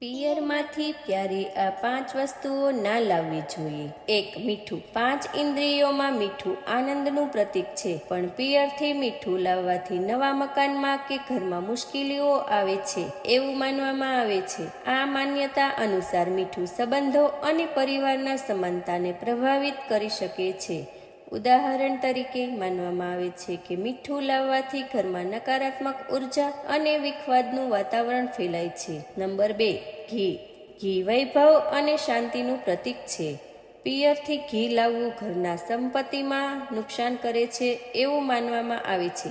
પિયરમાંથી પ્યારે આ પાંચ વસ્તુઓ ના લાવવી જોઈએ. એક, મીઠું. પાંચ ઇન્દ્રિયોમાં મીઠું આનંદનું પ્રતીક છે, પણ પિયરથી મીઠું લાવવાથી નવા મકાનમાં કે ઘરમાં મુશ્કેલીઓ આવે છે, એવું માનવામાં આવે છે. આ માન્યતા અનુસાર મીઠું સંબંધો અને પરિવારના સમાનતાને પ્રભાવિત કરી શકે છે. ઉદાહરણ તરીકે માનવામાં આવે છે કે મીઠું લાવવાથી ઘરમાં નકારાત્મક ઊર્જા અને વિખવાદનું વાતાવરણ ફેલાય છે. નંબર બે, ઘી. ઘી વૈભવ અને શાંતિનું પ્રતીક છે. પિયરથી ઘી લાવવું ઘરના સંપત્તિમાં નુકસાન કરે છે એવું માનવામાં આવે છે.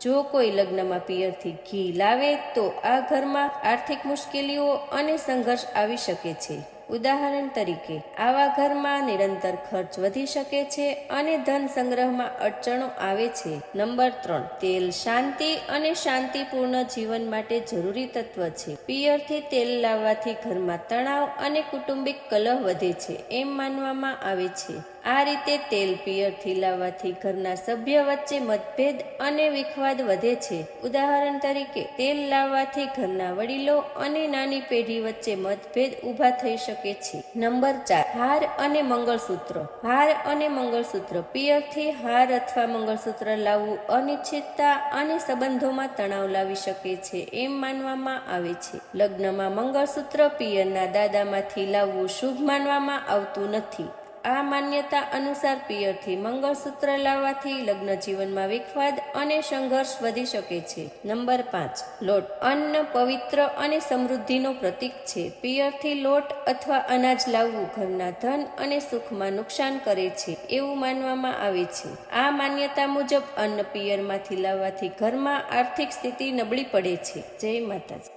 જો કોઈ લગ્નમાં પિયરથી ઘી લાવે તો આ ઘરમાં આર્થિક મુશ્કેલીઓ અને સંઘર્ષ આવી શકે છે. ઉદાહરણ તરીકે, આવા ઘરમાં નિરંતર ખર્ચ વધી શકે છે અને ધન સંગ્રહમાં અડચણો આવે છે. નંબર ત્રણ, તેલ શાંતિ અને શાંતિપૂર્ણ જીવન માટે જરૂરી તત્વ છે. પિયરથી તેલ લાવવાથી ઘરમાં તણાવ અને કુટુંબિક કલહ વધે છે એમ માનવામાં આવે છે. આ રીતે તેલ પિયરથી લાવવાથી ઘરના સભ્ય વચ્ચે મતભેદ અને વિખવાદ વધે છે. ઉદાહરણ તરીકે, તેલ લાવવાથી ઘરના વડીલો અને નાની પેઢી વચ્ચે મતભેદ ઊભા થઈ શકે છે. નંબર ચાર, હાર અને મંગળસૂત્ર. હાર અને મંગળસૂત્ર, પિયરથી હાર અથવા મંગળસૂત્ર લાવવું અનિશ્ચિતતા અને સંબંધોમાં તણાવ લાવી શકે છે એમ માનવામાં આવે છે. લગ્નમાં મંગળસૂત્ર પિયરના દાદામાંથી લાવવું શુભ માનવામાં આવતું નથી. આ માન્યતા અનુસાર પિયરથી મંગળસૂત્ર લાવવાથી લગ્ન જીવનમાં વિખવાદ અને સંઘર્ષ વધી શકે છે. નંબર પાંચ. લોટ અન્ન, પવિત્ર અને સમૃદ્ધિનો પ્રતીક છે. પિયરથી લોટ અથવા અનાજ લાવવું ઘરના ધન અને સુખમાં નુકસાન કરે છે એવું માનવામાં આવે છે. આ માન્યતા મુજબ અન્ન પિયરમાંથી લાવવાથી ઘરમાં આર્થિક સ્થિતિ નબળી પડે છે. જય માતાજી.